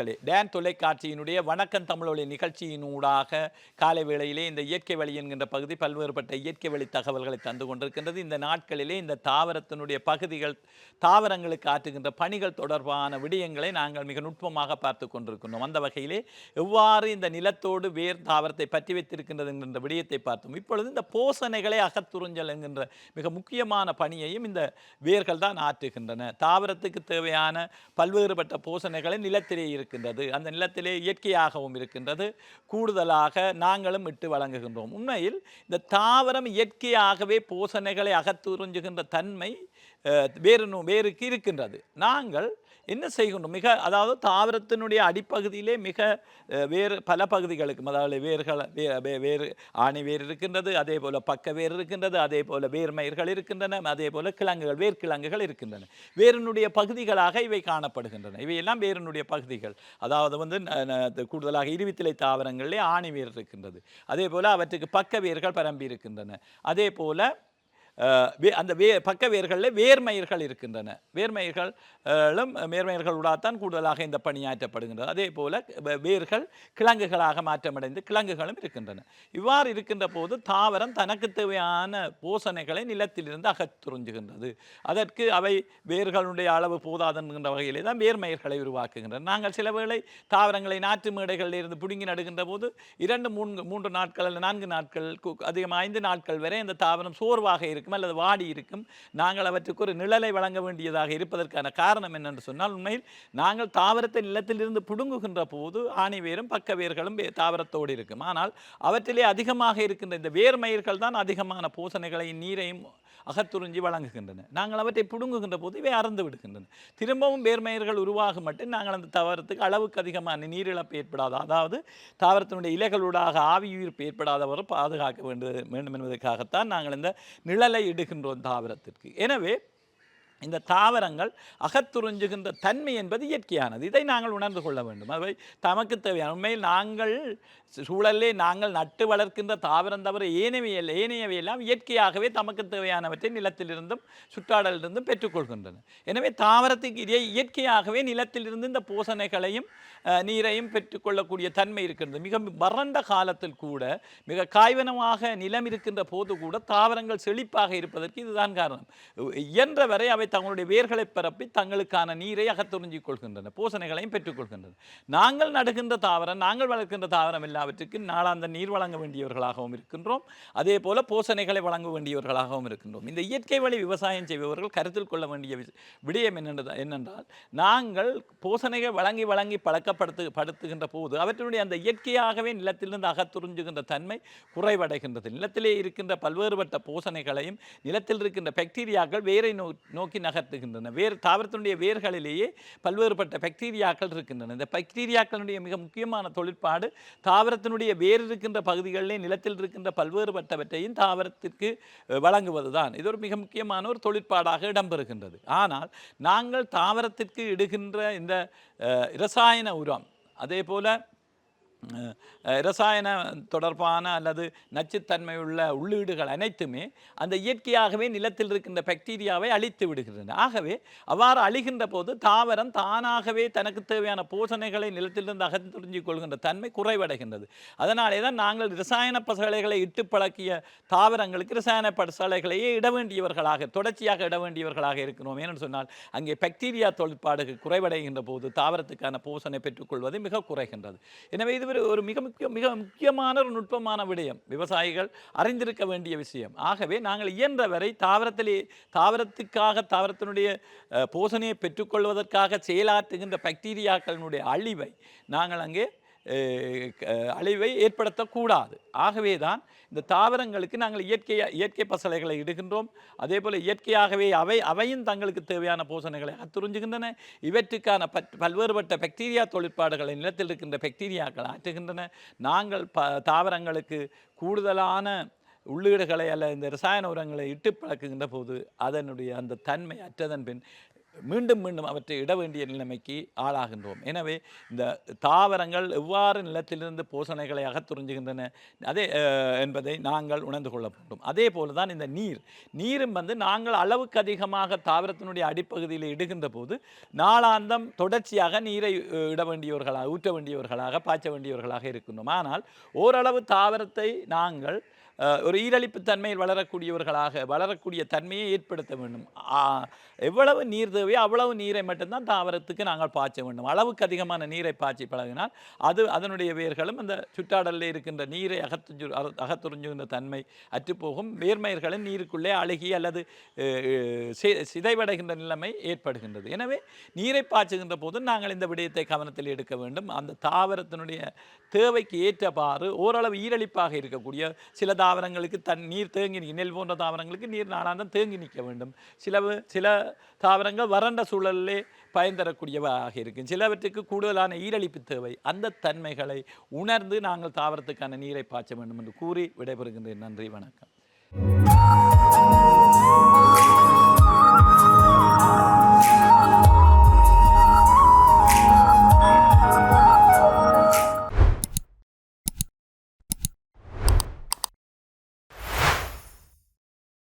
elle est tan தொலைக்காட்சியினுடைய வணக்கம் தமிழொலி நிகழ்ச்சியினூடாக காலை வேளையிலே இந்த இயற்கை வழி என்கின்ற பகுதி பல்வேறுபட்ட இயற்கை வழி தகவல்களை தந்து கொண்டிருக்கின்றது. இந்த நாட்களிலே இந்த தாவரத்தினுடைய பகுதிகள் தாவரங்களுக்கு ஆற்றுகின்ற பணிகள் தொடர்பான விடயங்களை நாங்கள் மிக நுட்பமாக பார்த்து கொண்டிருக்கின்றோம். அந்த வகையிலே எவ்வாறு இந்த நிலத்தோடு வேர் தாவரத்தை பற்றி வைத்திருக்கின்றது என்கின்ற விடயத்தை பார்த்தோம். இப்பொழுது இந்த போசனைகளை அகத்துறிஞ்சல் என்கின்ற மிக முக்கியமான பணியையும் இந்த வேர்கள் தான் ஆற்றுகின்றன. தாவரத்துக்கு தேவையான பல்வேறுபட்ட போசனைகளை நிலத்திலே இருக்கின்றது. அந்த நிலத்திலே இயற்கையாகவும் இருக்கின்றது. கூடுதலாக நாங்களும் இட்டு வழங்குகின்றோம். உண்மையில் இந்த தாவரம் இயற்கையாகவே பூசணைகளை அகத்துறிஞ்சுகின்ற தன்மை அஹ், வேறு வேறுக்கு இருக்கின்றது. நாங்கள் என்ன செய்கின்றோம்? மிக அதாவது தாவரத்தினுடைய அடிப்பகுதியிலே மிக வேறு பல பகுதிகளுக்கும் அதாவது வேர்கள் வேறு ஆணி வேர் இருக்கின்றது அதே போல் பக்க வேர் இருக்கின்றது அதே போல் வேர்மயிர்கள் இருக்கின்றன அதே போல் கிழங்குகள் வேர்க்கிழங்குகள் இருக்கின்றன. வேரினுடைய பகுதிகளாக இவை காணப்படுகின்றன. இவையெல்லாம் வேரினுடைய பகுதிகள். அதாவது வந்து கூடுதலாக இருவித்திலை தாவரங்களிலே ஆணி வேர் இருக்கின்றது. அதே போல் அவற்றுக்கு பக்க வேர்கள் பரம்பி இருக்கின்றன. அதே போல் அந்த வே பக்க வேர்களில் வேர்மயிர்கள் இருக்கின்றன. வேர்மயிர்களும் வேர்மயிர்களூடாத்தான் கூடுதலாக இந்த பணியாற்றப்படுகின்றது அதே போல் வேர்கள் கிழங்குகளாக மாற்றமடைந்து கிழங்குகளும் இருக்கின்றன. இவ்வாறு இருக்கின்ற போது தாவரம் தனக்கு தேவையான போசனைகளை நிலத்திலிருந்து அகத்துறிஞ்சுகின்றது அதற்கு அவை வேர்களுடைய அளவு போதாதுங்கிற வகையிலே தான் வேர்மயிர்களை உருவாக்குகின்றன. நாங்கள் சில வேளை தாவரங்களை நாற்று மேடைகளில் இருந்து பிடுங்கி நடுகின்ற போது இரண்டு மூன்று மூன்று நாட்கள் அல்ல நான்கு நாட்கள் கு- அதிகம் ஐந்து நாட்கள் வரை அந்த தாவரம் சோர்வாக இருக்கும் இருக்கும் அல்லது வாடி இருக்கும். நாங்கள் அவற்றுக்கு ஒரு நிழலை வழங்க வேண்டியதாக இருப்பதற்கான காரணம் என்னென்று சொன்னால் உண்மையில் நாங்கள் தாவரத்தை நிலத்திலிருந்து புடுங்குகின்ற போது ஆணி வேரும் பக்க வேர்களும் தாவரத்தோடு இருக்கும். ஆனால் அவற்றிலே அதிகமாக இருக்கின்ற இந்த வேர்மயிர்கள் தான் அதிகமான பூசணைகளையும் நீரையும் அகத்துறிஞ்சி வழங்குகின்றன. நாங்கள் அவற்றை புடுங்குகின்ற போது இவை அறந்து விடுகின்றன. திரும்பவும் வேர்மயிர்கள் உருவாக மட்டும் நாங்கள் அந்த தாவரத்துக்கு அளவுக்கு அதிகமான நீரிழப்பு ஏற்படாது அதாவது தாவரத்தினுடைய இலைகளூடாக ஆவியுயிர்ப்பு ஏற்படாதவரை பாதுகாக்க வேண்டியது வேண்டும் என்பதற்காகத்தான் நாங்கள் இந்த நிழல் இடுகின்றோம் தாவரத்திற்கு. எனவே இந்த தாவரங்கள் அகத்துறிஞ்சுகின்ற தன்மை என்பது இயற்கையானது. இதை நாங்கள் உணர்ந்து கொள்ள வேண்டும். அவை தமக்கு தேவையான. உண்மையில் நாங்கள் சூழலே நாங்கள் நட்டு வளர்க்கின்ற தாவரம் தவிர ஏனையவையல் ஏனையவையெல்லாம் இயற்கையாகவே தமக்கு தேவையானவற்றை நிலத்திலிருந்தும் சுற்றாடலிருந்தும் பெற்றுக்கொள்கின்றன எனவே தாவரத்துக்கு இடையே இயற்கையாகவே நிலத்திலிருந்து இந்த போசனைகளையும் நீரையும் பெற்றுக்கொள்ளக்கூடிய தன்மை இருக்கின்றது. மிக வறண்ட காலத்தில் கூட மிக காய்வனமாக நிலம் இருக்கின்ற போது கூட தாவரங்கள் செழிப்பாக இருப்பதற்கு இதுதான் காரணம். இயன்ற வரை அவை தங்களுடைய வேர்களை பரப்பி தங்களுக்கான நீரை அகத்துறிஞ்சிக் கொள்கின்றன பூசணைகளையும் பெற்றுக்கொள்கின்றன நாங்கள் நடுகின்ற தாவரம் நாங்கள் வளர்க்கின்ற தாவரம் எல்லாவற்றுக்கும் நாளாந்த நீர் வழங்க வேண்டியவர்களாகவும் இருக்கின்றோம். அதே போல பூசணைகளை வழங்க வேண்டியவர்களாகவும் இருக்கின்றோம். இந்த இயற்கை வழி விவசாயம் செய்பவர்கள் கருத்தில் கொள்ள வேண்டிய விடயம் என்னென்றது என்னென்றால் நாங்கள் பூசணைகள் வழங்கி வழங்கி பழக்கப்படுத்து படுத்துகின்ற போது அவற்றினுடைய அந்த இயற்கையாகவே நிலத்திலிருந்து அகத்துறிஞ்சுகின்ற தன்மை குறைவடைகின்றது. நிலத்திலே இருக்கின்ற பல்வேறுபட்ட பூசணைகளையும் நிலத்தில் இருக்கின்ற பாக்டீரியாக்கள் வேரை நோக்கி நகர்த்துகின்றன. வேர் தாவரத்தினுடைய வேர்களிலேயே பல்வேறுபட்ட பாக்டீரியாக்கள் இருக்கின்றன. இந்த பாக்டீரியாக்களுடைய மிக முக்கியமான தொழிற்பாடு தாவரத்தினுடைய வேர் இருக்கின்ற பகுதிகளிலே நிலத்தில் இருக்கின்ற பல்வேறுபட்டவற்றையும் தாவரத்திற்கு வழங்குவது தான் இது ஒரு மிக முக்கியமான ஒரு தொழிற்பாடாக இடம்பெறுகின்றது. ஆனால் நாங்கள் தாவரத்திற்கு இடுகின்ற இந்த இரசாயன உரம் அதே போல் இரசாயன தொடர்பான அல்லது நச்சுத்தன்மையுள்ள உள்ளீடுகள் அனைத்துமே அந்த இயற்கையாகவே நிலத்தில் இருக்கின்ற பாக்டீரியாவை அழித்து விடுகின்றன. ஆகவே அவ்வாறு அழிகின்ற போது தாவரம் தானாகவே தனக்கு தேவையான போஷணைகளை நிலத்திலிருந்து அகத்துறிஞ்சிக் கொள்கின்ற தன்மை குறைவடைகின்றது. அதனாலே தான் நாங்கள் இரசாயன பசலைகளை இட்டு பழக்கிய தாவரங்களுக்கு இரசாயன பசலைகளையே இட வேண்டியவர்களாக தொடர்ச்சியாக இட வேண்டியவர்களாக இருக்கிறோம். ஏன்னு சொன்னால் அங்கே பாக்டீரியா தொழிற்பாடுகள் குறைவடைகின்ற போது தாவரத்துக்கான போஷணை பெற்றுக்கொள்வது மிக குறைகின்றது. எனவே இது ஒரு ஒரு மிக முக்கிய மிக முக்கியமான ஒரு நுட்பமான விடயம். விவசாயிகள் அறிந்திருக்க வேண்டிய விஷயம். ஆகவே நாங்கள் இயன்ற வரை தாவரத்திலே தாவரத்துக்காக தாவரத்தினுடைய போசனையை பெற்றுக்கொள்வதற்காக செயலாற்றுகின்ற பாக்டீரியாக்களினுடைய அழிவை நாங்கள் அங்கே அழிவை ஏற்படுத்தக்கூடாது. ஆகவே தான் இந்த தாவரங்களுக்கு நாங்கள் இயற்கையாக இயற்கை பசலைகளை இடுகின்றோம். அதே போல் இயற்கையாகவே அவை அவையும் தங்களுக்கு தேவையான போஷணைகளை அத்துறிஞ்சுகின்றன இவற்றுக்கான பட் பல்வேறுபட்ட பாக்டீரியா தொழிற்பாடுகளை நிலத்தில் இருக்கின்ற பாக்டீரியாக்கள் ஆற்றுகின்றன. நாங்கள் ப தாவரங்களுக்கு கூடுதலான உள்ளீடுகளை அல்ல இந்த ரசாயன உரங்களை இட்டு பழக்குகின்ற போது அதனுடைய அந்த தன்மை அற்றதன் பின் மீண்டும் மீண்டும் அவற்றை இட வேண்டிய நிலைமைக்கு ஆளாகின்றோம். எனவே இந்த தாவரங்கள் எவ்வாறு நிலத்திலிருந்து போஷணைகளை அகத்துறிஞ்சுகின்றன அதே என்பதை நாங்கள் உணர்ந்து கொள்ள வேண்டும். அதே போல தான் இந்த நீர். நீரும் வந்து நாங்கள் அளவுக்கு அதிகமாக தாவரத்தினுடைய அடிப்பகுதியில் இடுகின்ற போது நாளாந்தம் தொடர்ச்சியாக நீரை இட வேண்டியவர்களாக ஊற்ற வேண்டியவர்களாக பாய்ச்ச வேண்டியவர்களாக இருக்கின்றோம். ஆனால் ஓரளவு தாவரத்தை நாங்கள் ஒரு ஈரழிப்பு தன்மையில் வளரக்கூடியவர்களாக வளரக்கூடிய தன்மையை ஏற்படுத்த வேண்டும். எவ்வளவு நீர் தேவையோ அவ்வளவு நீரை மட்டும்தான் தாவரத்துக்கு நாங்கள் பாய்ச்ச வேண்டும். அளவுக்கு அதிகமான நீரை பாய்ச்சி பழகினால் அது அதனுடைய வேர்களும் அந்த சுற்றாடலில் இருக்கின்ற நீரை அகத்துஞ்சு அக- அகத்துறிஞ்சுகின்ற தன்மை அற்றுப்போகும். வேர்மயிர்களும் நீருக்குள்ளே அழுகி அல்லது சி- சிதைவடைகின்ற நிலைமை ஏற்படுகின்றது. எனவே நீரை பாய்ச்சுகின்ற போது நாங்கள் இந்த விடயத்தை கவனத்தில் எடுக்க வேண்டும். அந்த தாவரத்தினுடைய தேவைக்கு ஏற்றவாறு ஓரளவு ஈரழிப்பாக இருக்கக்கூடிய சில தாவரங்களுக்கு தன் நீர் தேங்கி நெல் போன்ற தாவரங்களுக்கு நீர் நாளாந்தம் தேங்கி நிற்க வேண்டும். சில சில தாவரங்கள் வறண்ட சூழலிலே பயன் தரக்கூடியவாக இருக்கும். சிலவற்றுக்கு கூடுதலான ஈரழிப்பு தேவை. அந்த தன்மைகளை உணர்ந்து நாங்கள் தாவரத்துக்கான நீரை பாய்ச்ச வேண்டும் என்று கூறி விடைபெறுகின்றேன். நன்றி வணக்கம்.